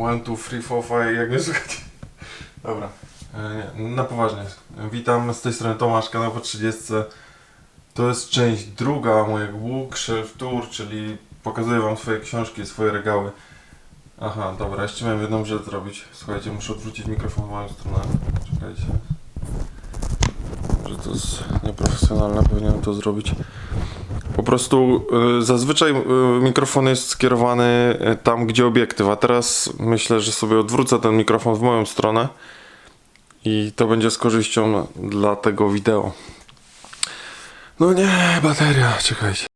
One, two, three, four, five, jak mnie słychać? Dobra, e, na poważnie. Witam, z tej strony Tomasz, kanał po 30. To jest część druga mojego Bookshelf Tour, czyli pokazuję wam swoje książki, swoje regały. Aha, dobra, jeszcze miałem jedną rzecz zrobić. Słuchajcie, muszę odwrócić mikrofon w moją stronę. Czekajcie. Że to jest nieprofesjonalne, powinienem to zrobić. Po prostu y, zazwyczaj y, mikrofon jest skierowany y, tam, gdzie obiektyw, a teraz myślę, że sobie odwrócę ten mikrofon w moją stronę i to będzie z korzyścią dla tego wideo. No nie, bateria, czekajcie.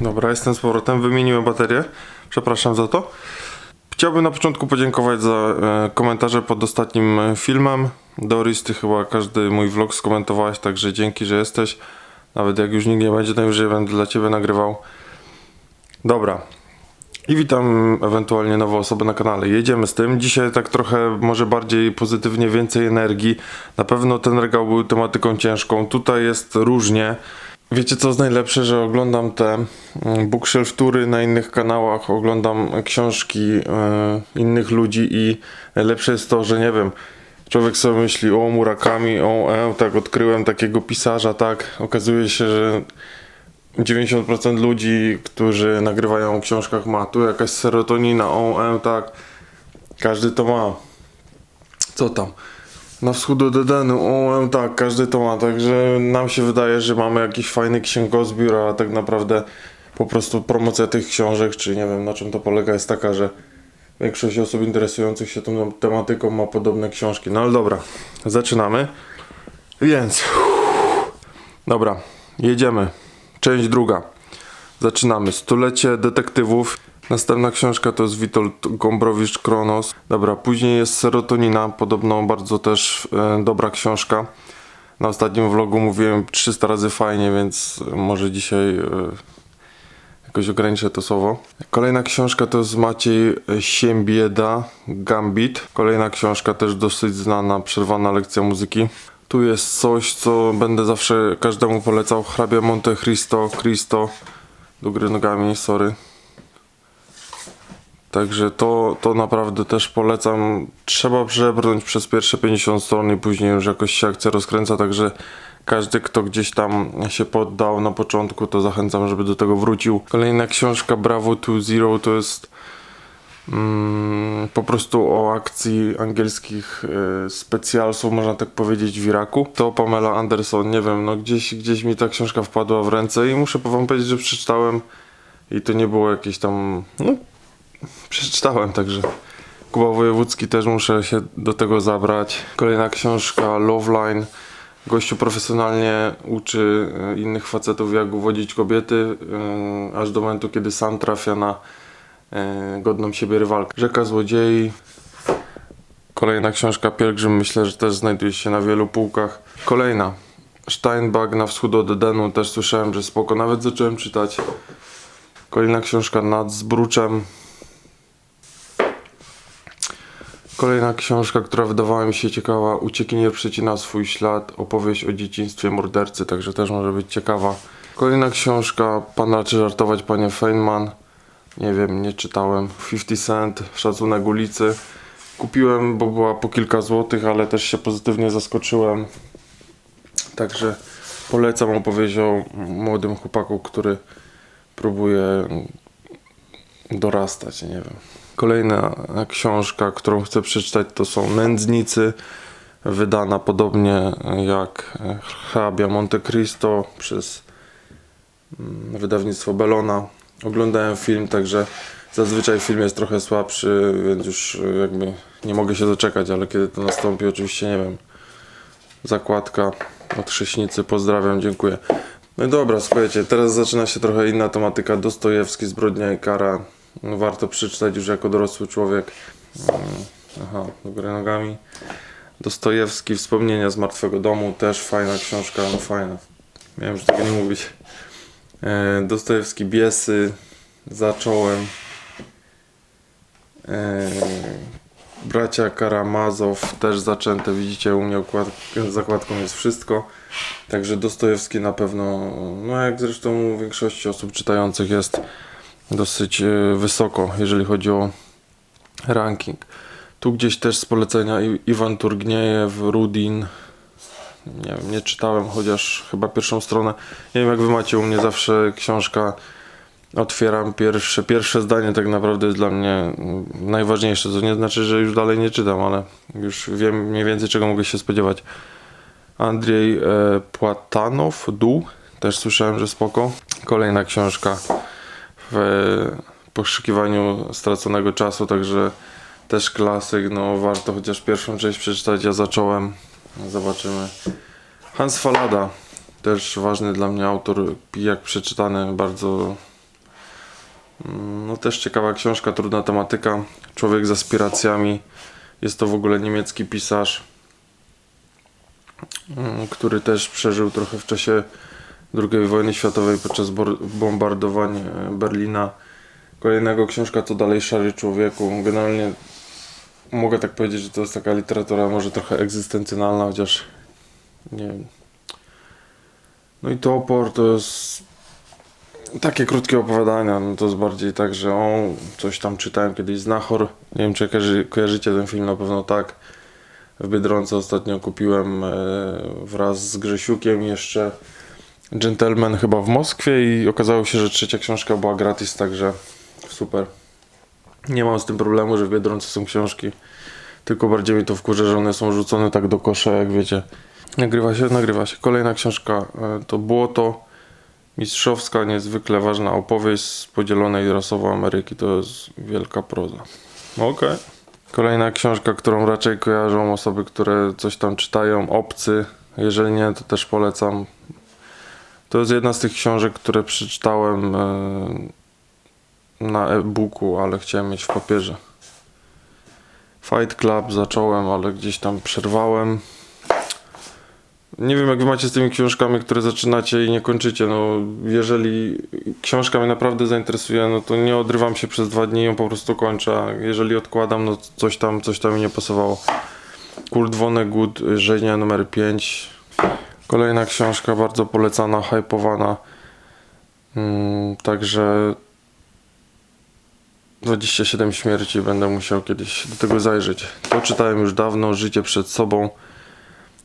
Dobra, jestem z powrotem, wymieniłem baterię. Przepraszam za to. Chciałbym na początku podziękować za e, komentarze pod ostatnim filmem. Doris, ty chyba każdy mój vlog skomentowałaś, także dzięki, że jesteś. Nawet jak już nikt nie będzie, najwyżej będę dla ciebie nagrywał. Dobra. I witam ewentualnie nowe osoby na kanale. Jedziemy z tym. Dzisiaj tak trochę może bardziej pozytywnie, więcej energii. Na pewno ten regał był tematyką ciężką. Tutaj jest różnie. Wiecie co jest najlepsze, że oglądam te mm, bookshelf tury na innych kanałach, oglądam książki e, innych ludzi i lepsze jest to, że nie wiem, człowiek sobie myśli o Murakami, o e, tak odkryłem takiego pisarza, tak, okazuje się, że 90% ludzi, którzy nagrywają o książkach ma tu jakaś serotonina, o e, tak, każdy to ma. Co tam? Na wschód od Edenu, o em, tak, każdy to ma, także nam się wydaje, że mamy jakiś fajny księgozbiór, a tak naprawdę po prostu promocja tych książek, czy nie wiem na czym to polega, jest taka, że większość osób interesujących się tą tematyką ma podobne książki. No ale dobra, zaczynamy. Więc, dobra, jedziemy. Część druga. Zaczynamy. Stulecie detektywów. Następna książka to jest Witold Gombrowicz Kronos. Dobra, później jest Serotonina, podobno bardzo też e, dobra książka. Na ostatnim vlogu mówiłem 300 razy fajnie, więc może dzisiaj e, jakoś ograniczę to słowo. Kolejna książka to jest Maciej Siembieda, Gambit. Kolejna książka też dosyć znana, Przerwana lekcja muzyki. Tu jest coś, co będę zawsze każdemu polecał. Hrabia Monte Cristo, Cristo. Do gry nogami, sorry. Także to, to naprawdę też polecam. Trzeba przebrnąć przez pierwsze 50 stron i później już jakoś się akcja rozkręca, także każdy, kto gdzieś tam się poddał na początku, to zachęcam, żeby do tego wrócił. Kolejna książka Bravo to Zero to jest mm, po prostu o akcji angielskich y, specjalsów, można tak powiedzieć, w Iraku. To Pamela Anderson, nie wiem, no gdzieś, gdzieś mi ta książka wpadła w ręce i muszę wam powiedzieć, że przeczytałem i to nie było jakieś tam, no przeczytałem, także Kuba Wojewódzki też muszę się do tego zabrać. Kolejna książka Loveline. Gościu profesjonalnie uczy e, innych facetów jak uwodzić kobiety, e, aż do momentu kiedy sam trafia na e, godną siebie rywalkę. Rzeka Złodziei. Kolejna książka Pielgrzym myślę, że też znajduje się na wielu półkach. Kolejna Steinbach na wschód od Edenu też słyszałem, że spoko. Nawet zacząłem czytać. Kolejna książka Nad Zbruczem. Kolejna książka, która wydawała mi się ciekawa, Uciekinier przecina swój ślad, opowieść o dzieciństwie mordercy, także też może być ciekawa. Kolejna książka, Pan raczy żartować, panie Feynman. Nie wiem, nie czytałem. 50 Cent, Szacunek ulicy. Kupiłem, bo była po kilka złotych, ale też się pozytywnie zaskoczyłem. Także polecam opowieść o młodym chłopaku, który próbuje dorastać, nie wiem. Kolejna książka, którą chcę przeczytać, to są Nędznicy, wydana podobnie jak Hrabia Monte Cristo przez mm, wydawnictwo Bellona. Oglądałem film, także zazwyczaj film jest trochę słabszy, więc już jakby nie mogę się doczekać, ale kiedy to nastąpi, oczywiście nie wiem. Zakładka od Chrześnicy, pozdrawiam, dziękuję. No dobra, słuchajcie, teraz zaczyna się trochę inna tematyka. Dostojewski, Zbrodnia i Kara. No, warto przeczytać już jako dorosły człowiek. Mm, Aha, do góry nogami. Dostojewski, Wspomnienia z Martwego Domu, też fajna książka, no fajna. Miałem, że tego nie mówić. E, Dostojewski, Biesy, Zacząłem. E, Bracia Karamazow, też zaczęte, widzicie, u mnie zakładką jest wszystko. Także Dostojewski na pewno, no jak zresztą u większości osób czytających jest dosyć e, wysoko, jeżeli chodzi o ranking. Tu gdzieś też z polecenia Iwan Turgniejew, Rudin. Nie wiem, nie czytałem, chociaż chyba pierwszą stronę. Nie wiem jak wy macie, u mnie zawsze książka otwieram pierwsze, pierwsze zdanie tak naprawdę jest dla mnie najważniejsze. To nie znaczy, że już dalej nie czytam, ale już wiem mniej więcej czego mogę się spodziewać. Andrzej e, Płatanow, Dół, też słyszałem, że spoko. Kolejna książka w poszukiwaniu straconego czasu, także też klasyk, no warto chociaż pierwszą część przeczytać, ja zacząłem, zobaczymy. Hans Falada, też ważny dla mnie autor, jak przeczytany, bardzo mm, no też ciekawa książka, trudna tematyka, człowiek z aspiracjami, jest to w ogóle niemiecki pisarz, mm, który też przeżył trochę w czasie II wojny światowej podczas bombardowań e, Berlina. Kolejnego książka to dalej Szary Człowieku. Generalnie mogę tak powiedzieć, że to jest taka literatura może trochę egzystencjonalna, chociaż nie wiem. No i to opor to jest takie krótkie opowiadania, no to jest bardziej tak, że o, coś tam czytałem kiedyś Znachor. Nie wiem czy kojarzy, kojarzycie ten film, na pewno tak. W Biedronce ostatnio kupiłem e, wraz z Grzesiukiem jeszcze Gentleman chyba w Moskwie i okazało się, że trzecia książka była gratis, także super. Nie mam z tym problemu, że w Biedronce są książki, tylko bardziej mi to wkurza, że one są rzucone tak do kosza, jak wiecie. Nagrywa się, nagrywa się. Kolejna książka e, to Błoto. Mistrzowska, niezwykle ważna opowieść z podzielonej rasowo Ameryki. To jest wielka proza. Okej. Kolejna książka, którą raczej kojarzą osoby, które coś tam czytają. Obcy. Jeżeli nie, to też polecam. To jest jedna z tych książek, które przeczytałem e, na e-booku, ale chciałem mieć w papierze. Fight Club zacząłem, ale gdzieś tam przerwałem. Nie wiem, jak wy macie z tymi książkami, które zaczynacie i nie kończycie. No, jeżeli książka mnie naprawdę zainteresuje, no to nie odrywam się przez dwa dni i ją po prostu kończę. Jeżeli odkładam, no coś tam, coś tam mi nie pasowało. Kurt Vonnegut, Rzeźnia numer 5. Kolejna książka, bardzo polecana, hypowana. Mm, także 27 śmierci będę musiał kiedyś do tego zajrzeć. To czytałem już dawno, Życie przed sobą.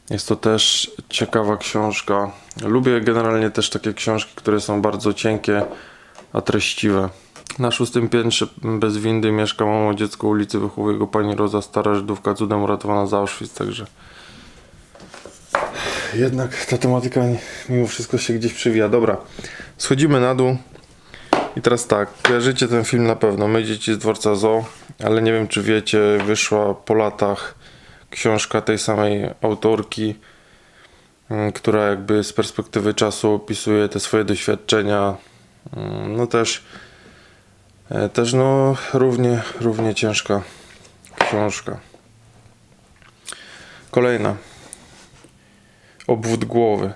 Jest to też ciekawa książka. Lubię generalnie też takie książki, które są bardzo cienkie, a treściwe. Na szóstym piętrze bez windy mieszka mamo dziecko ulicy wychowuje go pani Roza, stara Żydówka, cudem uratowana z Auschwitz, także... Jednak ta tematyka mimo wszystko się gdzieś przywija. Dobra, schodzimy na dół. I teraz tak, kojarzycie ten film na pewno, My dzieci z dworca Zoo, ale nie wiem czy wiecie, wyszła po latach książka tej samej autorki, mm, która jakby z perspektywy czasu opisuje te swoje doświadczenia. Mm, No też, e, też no równie, równie ciężka książka. Kolejna. Obwód głowy.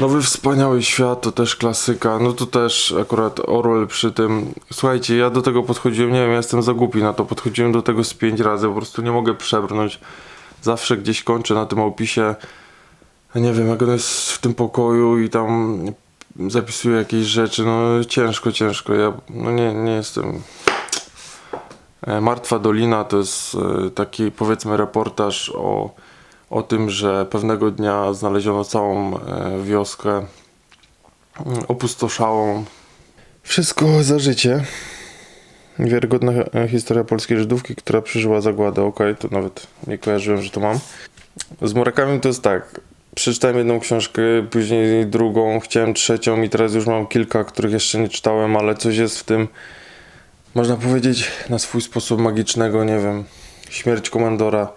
Nowy wspaniały świat to też klasyka. No to też akurat Orwell przy tym. Słuchajcie, ja do tego podchodziłem, nie wiem, ja jestem za głupi na to. Podchodziłem do tego z pięć razy, po prostu nie mogę przebrnąć. Zawsze gdzieś kończę na tym opisie. Nie wiem, jak on jest w tym pokoju i tam zapisuje jakieś rzeczy. No ciężko, ciężko. Ja no nie, nie jestem. E, Martwa Dolina to jest e, taki powiedzmy reportaż o o tym, że pewnego dnia znaleziono całą e, wioskę mm, opustoszałą. Wszystko za życie. Wiarygodna e, historia polskiej Żydówki, która przeżyła zagładę. Okej, to nawet nie kojarzyłem, że to mam. Z Murakami to jest tak. Przeczytałem jedną książkę, później drugą, chciałem trzecią i teraz już mam kilka, których jeszcze nie czytałem, ale coś jest w tym, można powiedzieć, na swój sposób magicznego, nie wiem. Śmierć komandora.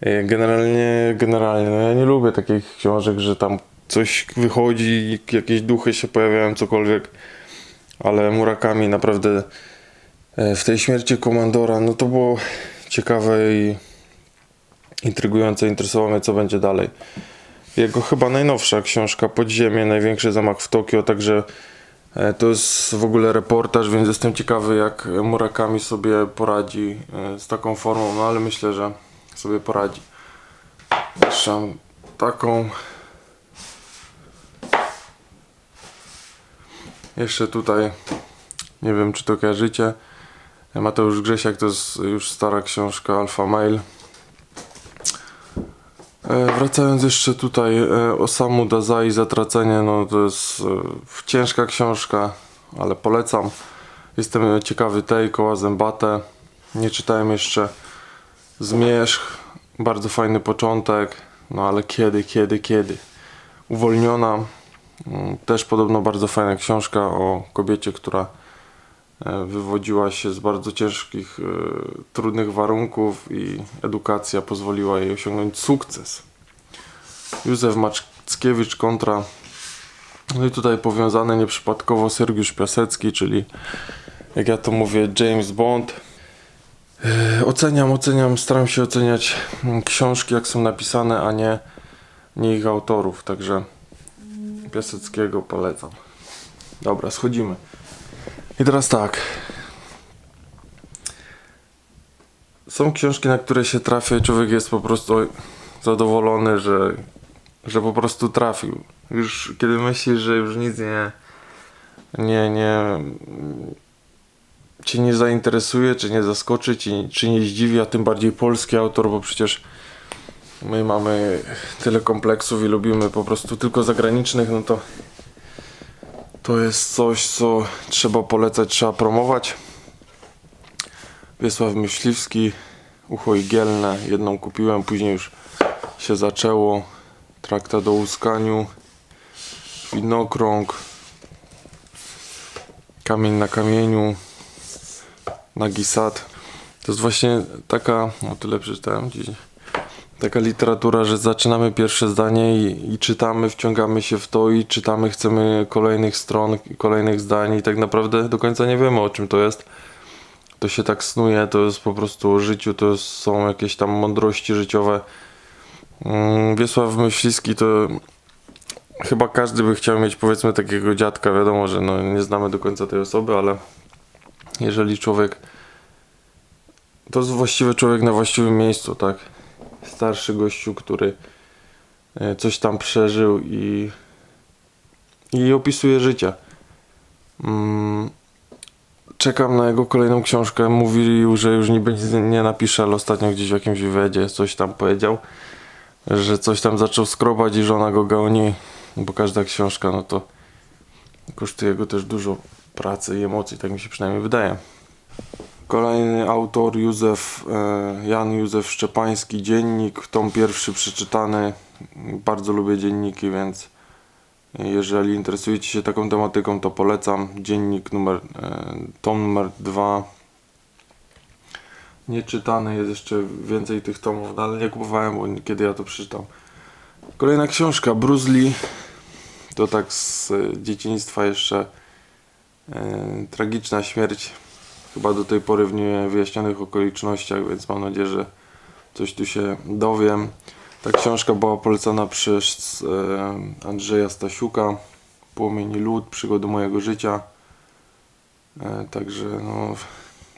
E, Generalnie, generalnie, no ja nie lubię takich książek, że tam coś wychodzi, jakieś duchy się pojawiają, cokolwiek. Ale Murakami naprawdę e, w tej śmierci komandora, no to było ciekawe i intrygujące, interesowało mnie, co będzie dalej. Jego chyba najnowsza książka, Podziemie, Największy zamach w Tokio, także e, to jest w ogóle reportaż, więc jestem ciekawy, jak Murakami sobie poradzi e, z taką formą, no ale myślę, że sobie poradzi. Jeszcze taką. Jeszcze tutaj, nie wiem czy to kojarzycie, Mateusz Grzesiak to jest już stara książka Alpha Mail. E, Wracając jeszcze tutaj, e, Osamu Dazai Zatracenie, no to jest e, ciężka książka, ale polecam. Jestem ciekawy tej, Koła Zębate. Nie czytałem jeszcze Zmierzch, bardzo fajny początek, no ale kiedy, kiedy, kiedy. Uwolniona, mm, też podobno bardzo fajna książka o kobiecie, która e, wywodziła się z bardzo ciężkich, e, trudnych warunków i edukacja pozwoliła jej osiągnąć sukces. Józef Mackiewicz kontra no i tutaj powiązany nieprzypadkowo Sergiusz Piasecki, czyli jak ja to mówię James Bond. Yy, Oceniam, oceniam, staram się oceniać mm, książki jak są napisane, a nie, nie ich autorów, także Piaseckiego polecam. Dobra, schodzimy. I teraz tak. Są książki, na które się trafia i człowiek jest po prostu zadowolony, że, że po prostu trafił. Już kiedy myśli, że już nic nie, nie, nie cię nie zainteresuje, czy nie zaskoczy, czy, czy nie zdziwi, a tym bardziej polski autor, bo przecież my mamy tyle kompleksów i lubimy po prostu tylko zagranicznych, no to to jest coś, co trzeba polecać, trzeba promować. Wiesław Myśliwski, Ucho Igielne, jedną kupiłem, później już się zaczęło. Traktat o łuskaniu, Widnokrąg, Kamień na kamieniu, Nagi Sad. To jest właśnie taka, o tyle przeczytałem dziś, taka literatura, że zaczynamy pierwsze zdanie i, i czytamy, wciągamy się w to i czytamy, chcemy kolejnych stron, kolejnych zdań i tak naprawdę do końca nie wiemy o czym to jest. To się tak snuje, to jest po prostu o życiu, to są jakieś tam mądrości życiowe. Mm, Wiesław Myśliwski to chyba każdy by chciał mieć powiedzmy takiego dziadka, wiadomo, że no, nie znamy do końca tej osoby, ale jeżeli człowiek to jest właściwy człowiek na właściwym miejscu, tak? Starszy gościu, który e, coś tam przeżył i i opisuje życie. Mm, Czekam na jego kolejną książkę. Mówił, że już nie będzie nie napisze, ale ostatnio gdzieś w jakimś wywiadzie coś tam powiedział, że coś tam zaczął skrobać i żona go goni, bo każda książka, no to kosztuje go też dużo pracy i emocji, tak mi się przynajmniej wydaje. Kolejny autor Józef, e, Jan Józef Szczepański, Dziennik, tom pierwszy przeczytany. Bardzo lubię dzienniki, więc jeżeli interesujecie się taką tematyką, to polecam. Dziennik numer, e, tom numer 2. Nieczytany jest jeszcze więcej tych tomów, no ale nie kupowałem, bo kiedy ja to przeczytam. Kolejna książka, Bruce Lee. To tak z e, dzieciństwa jeszcze tragiczna śmierć. Chyba do tej pory w niewyjaśnionych okolicznościach, więc mam nadzieję, że coś tu się dowiem. Ta książka była polecana przez e, Andrzeja Stasiuka. Płomień i lód, przygody mojego życia. E, także no,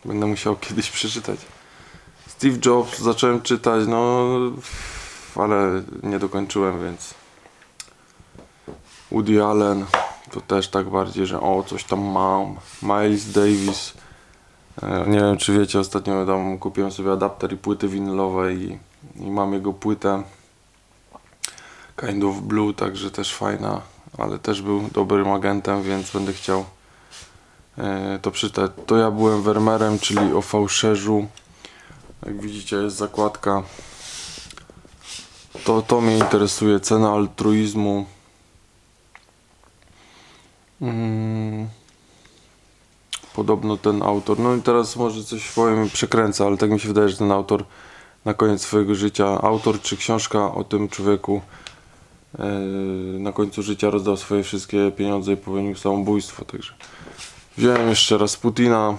będę musiał kiedyś przeczytać. Steve Jobs zacząłem czytać, no ale nie dokończyłem, więc Woody Allen to też tak bardziej, że o coś tam mam. Miles Davis. E, Nie wiem czy wiecie, ostatnio tam kupiłem sobie adapter i płyty winylowe i, i mam jego płytę Kind of Blue, także też fajna, ale też był dobrym agentem, więc będę chciał e, to przeczytać. To ja byłem Wermerem, czyli o fałszerzu. Jak widzicie jest zakładka. To, to mnie interesuje, cena altruizmu. Mm. Podobno ten autor, no i teraz może coś powiem przekręcę, ale tak mi się wydaje, że ten autor na koniec swojego życia, autor czy książka o tym człowieku e, na końcu życia rozdał swoje wszystkie pieniądze i popełnił samobójstwo, także wziąłem jeszcze raz Putina,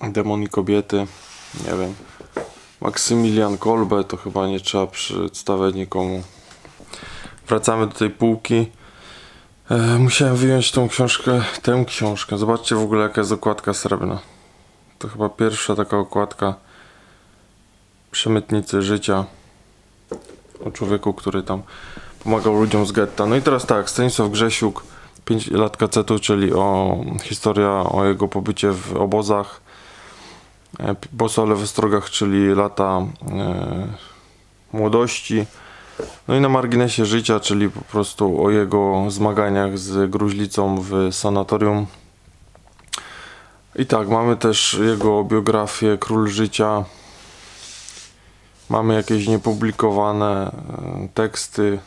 Demon i kobiety, nie wiem, Maksymilian Kolbe, to chyba nie trzeba przedstawiać nikomu. Wracamy do tej półki. E, musiałem wyjąć tą książkę, tę książkę. Zobaczcie w ogóle jaka jest okładka srebrna. To chyba pierwsza taka okładka przemytnicy życia o człowieku, który tam pomagał ludziom z getta. No i teraz tak, Stanisław Grzesiuk, 5 lat kacetu, czyli o historia o jego pobycie w obozach. E, Boso w Ostrogach, czyli lata e, młodości. No i na marginesie życia, czyli po prostu o jego zmaganiach z gruźlicą w sanatorium. I tak, mamy też jego biografię Król Życia. Mamy jakieś niepublikowane e, teksty.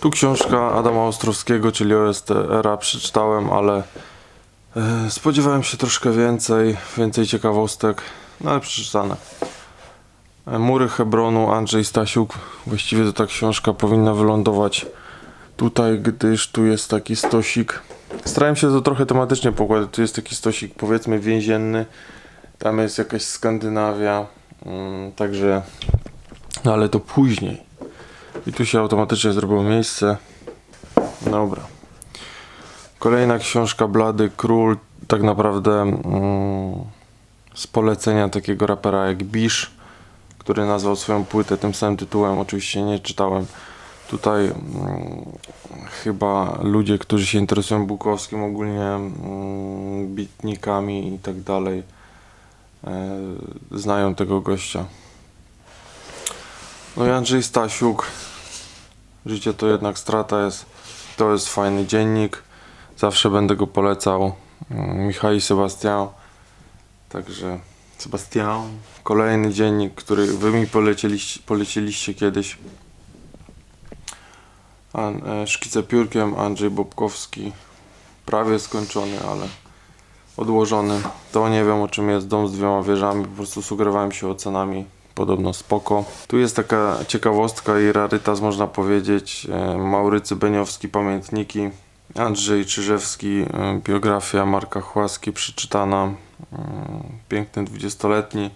Tu książka Adama Ostrowskiego, czyli OSTR, przeczytałem, ale e, spodziewałem się troszkę więcej, więcej ciekawostek, no ale przeczytane. Mury Hebronu, Andrzej Stasiuk. Właściwie to ta książka powinna wylądować tutaj, gdyż tu jest taki stosik. Starałem się to trochę tematycznie pokładać. Tu jest taki stosik, powiedzmy, więzienny. Tam jest jakaś Skandynawia. Mm, także, no ale to później. I tu się automatycznie zrobiło miejsce. Dobra. Kolejna książka Blady Król. Tak naprawdę mm, z polecenia takiego rapera jak Bish który nazwał swoją płytę tym samym tytułem. Oczywiście nie czytałem. Tutaj mm, chyba ludzie, którzy się interesują Bukowskim, ogólnie mm, bitnikami i tak dalej, e, znają tego gościa. No i Andrzej Stasiuk. Życie to jednak strata jest. To jest fajny dziennik. Zawsze będę go polecał. Mm, Michał i Sebastian. Także Sebastian. Kolejny dziennik, który wy mi polecieliście, polecieliście kiedyś. An, e, szkice piórkiem Andrzej Bobkowski. Prawie skończony, ale odłożony. To nie wiem o czym jest dom z dwiema wieżami. Po prostu sugerowałem się ocenami. Podobno spoko. Tu jest taka ciekawostka i rarytas można powiedzieć. E, Maurycy Beniowski Pamiętniki. Andrzej Czyżewski e, Biografia Marka Chłaski przeczytana. Mm, Piękny dwudziestoletni.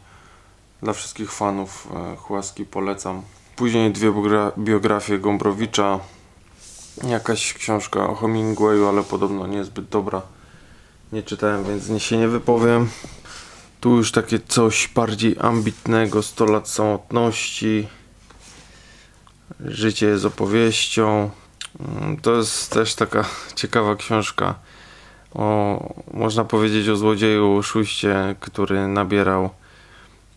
Dla wszystkich fanów e, Chłaski polecam. Później dwie biogra- biografie Gombrowicza. Jakaś książka o Hemingwayu, ale podobno niezbyt dobra. Nie czytałem, więc nie się nie wypowiem. Tu już takie coś bardziej ambitnego. 100 lat samotności. Życie jest opowieścią. Mm, To jest też taka ciekawa książka o, można powiedzieć o złodzieju Szuście, który nabierał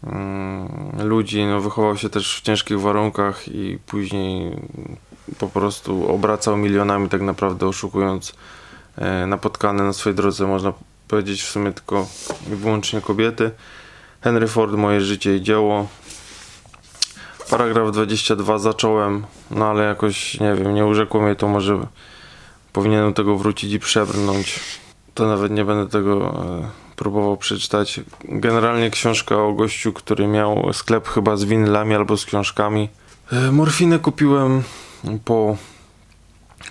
mm, ludzi, no wychował się też w ciężkich warunkach i później po prostu obracał milionami tak naprawdę oszukując e, napotkane na swojej drodze, można powiedzieć w sumie tylko i wyłącznie kobiety. Henry Ford, Moje życie i dzieło. Paragraf 22 zacząłem, no ale jakoś, nie wiem, nie urzekło mnie to, może powinienem tego wrócić i przebrnąć. To nawet nie będę tego e, próbował przeczytać. Generalnie książka o gościu, który miał sklep chyba z winylami albo z książkami. E, morfinę kupiłem po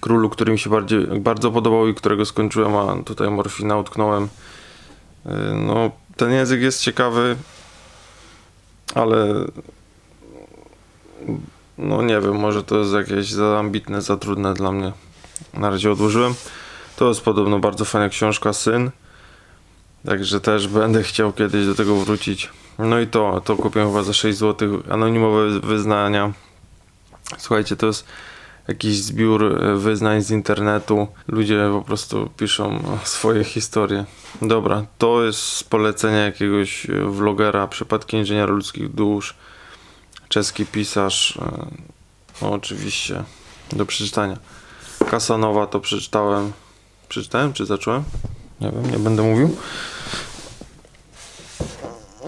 królu, który mi się bardziej, bardzo podobał i którego skończyłem, a tutaj morfina utknąłem. E, no, ten język jest ciekawy, ale no nie wiem, może to jest jakieś za ambitne, za trudne dla mnie. Na razie odłożyłem. To jest podobno bardzo fajna książka Syn. Także też będę chciał kiedyś do tego wrócić. No i to, to kupiłem chyba za 6 zł. Anonimowe wyznania. Słuchajcie, to jest jakiś zbiór e, wyznań z internetu. Ludzie po prostu piszą swoje historie. Dobra, to jest z polecenia jakiegoś e, vlogera, przypadki inżyniera ludzkich dusz. Czeski pisarz. No, oczywiście do przeczytania. Kasanowa to przeczytałem. Przeczytałem czy zacząłem? Nie wiem, nie będę mówił.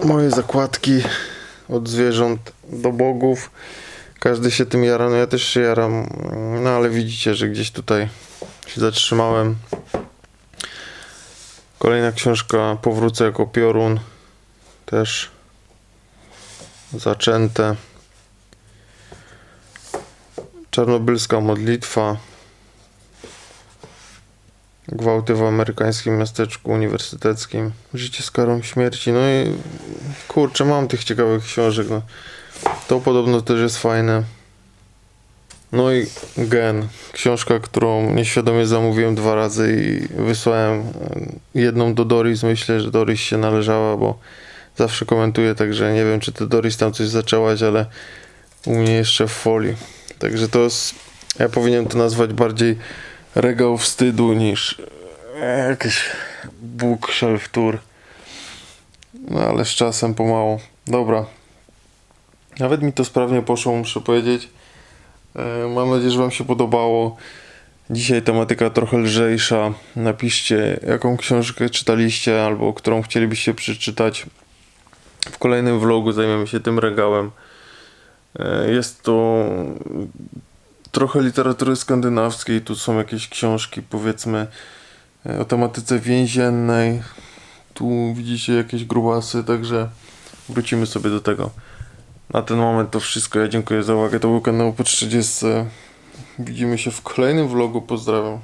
Moje zakładki od zwierząt do bogów. Każdy się tym jara, no ja też się jaram. No ale widzicie, że gdzieś tutaj się zatrzymałem. Kolejna książka Powrócę jako piorun. Też zaczęte. Czarnobylska modlitwa. Gwałty w amerykańskim miasteczku uniwersyteckim. Życie z karą śmierci. No i kurczę, mam tych ciekawych książek. No. To podobno też jest fajne. No i Gen. Książka, którą nieświadomie zamówiłem dwa razy i wysłałem e, jedną do Doris. Myślę, że Doris się należała, bo zawsze komentuję, także nie wiem, czy ty Doris tam coś zaczęłaś, ale u mnie jeszcze w folii. Także to jest, ja powinienem to nazwać bardziej regał wstydu niż e, jakiś bookshelf tour. No ale z czasem pomału. Dobra. Nawet mi to sprawnie poszło, muszę powiedzieć. E, Mam nadzieję, że Wam się podobało. Dzisiaj tematyka trochę lżejsza. Napiszcie, jaką książkę czytaliście albo którą chcielibyście przeczytać. W kolejnym vlogu zajmiemy się tym regałem. E, Jest to trochę literatury skandynawskiej. Tu są jakieś książki, powiedzmy, e, o tematyce więziennej. Tu widzicie jakieś grubasy, także wrócimy sobie do tego. Na ten moment to wszystko. Ja dziękuję za uwagę. To był kanał po 30. Widzimy się w kolejnym vlogu. Pozdrawiam.